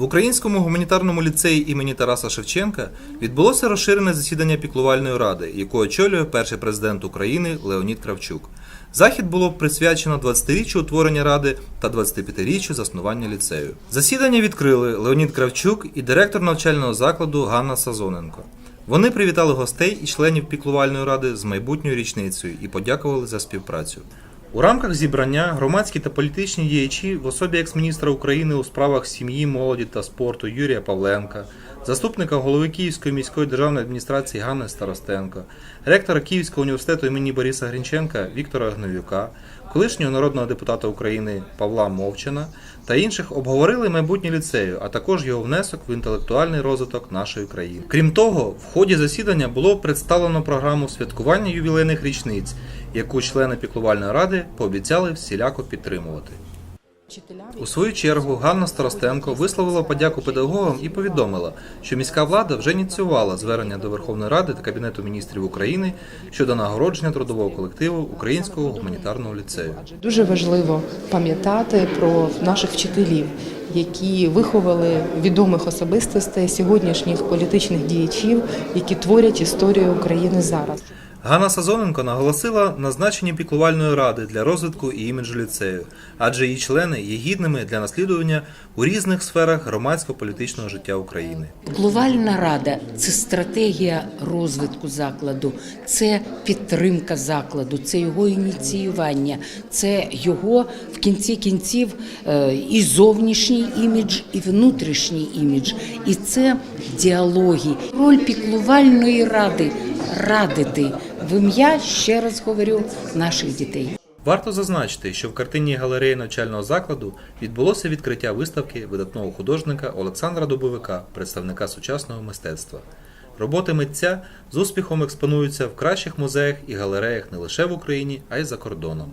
В Українському гуманітарному ліцеї імені Тараса Шевченка відбулося розширене засідання піклувальної ради, яку очолює перший президент України Леонід Кравчук. Захід було присвячено 20-річчю утворення ради та 25-річчю заснування ліцею. Засідання відкрили Леонід Кравчук і директор навчального закладу Ганна Сазоненко. Вони привітали гостей і членів піклувальної ради з майбутньою річницею і подякували за співпрацю. У рамках зібрання громадські та політичні діячі в особі екс-міністра України у справах сім'ї, молоді та спорту Юрія Павленка, заступника голови Київської міської державної адміністрації Ганни Старостенко, ректора Київського університету імені Бориса Грінченка Віктора Гновюка, колишнього народного депутата України Павла Мовчана та інших обговорили майбутнє ліцею, а також його внесок в інтелектуальний розвиток нашої країни. Крім того, в ході засідання було представлено програму святкування ювілейних річниць, яку члени піклувальної ради пообіцяли всіляко підтримувати. У свою чергу Ганна Старостенко висловила подяку педагогам і повідомила, що міська влада вже ініціювала звернення до Верховної Ради та Кабінету міністрів України щодо нагородження трудового колективу Українського гуманітарного ліцею. Дуже важливо пам'ятати про наших вчителів, які виховали відомих особистостей сьогоднішніх політичних діячів, які творять історію України зараз. Ганна Сазоненко наголосила на значенні піклувальної ради для розвитку і іміджу ліцею, адже її члени є гідними для наслідування у різних сферах громадсько-політичного життя України. Піклувальна рада це стратегія розвитку закладу, це підтримка закладу, це його ініціювання, це його в кінці кінців е, і зовнішній імідж, і внутрішній імідж, і це діалоги. Роль піклувальної ради радити в ім'я, ще раз говорю, наших дітей. Варто зазначити, що в картинній галереї навчального закладу відбулося відкриття виставки видатного художника Олександра Дубовика, представника сучасного мистецтва. Роботи митця з успіхом експонуються в кращих музеях і галереях не лише в Україні, а й за кордоном.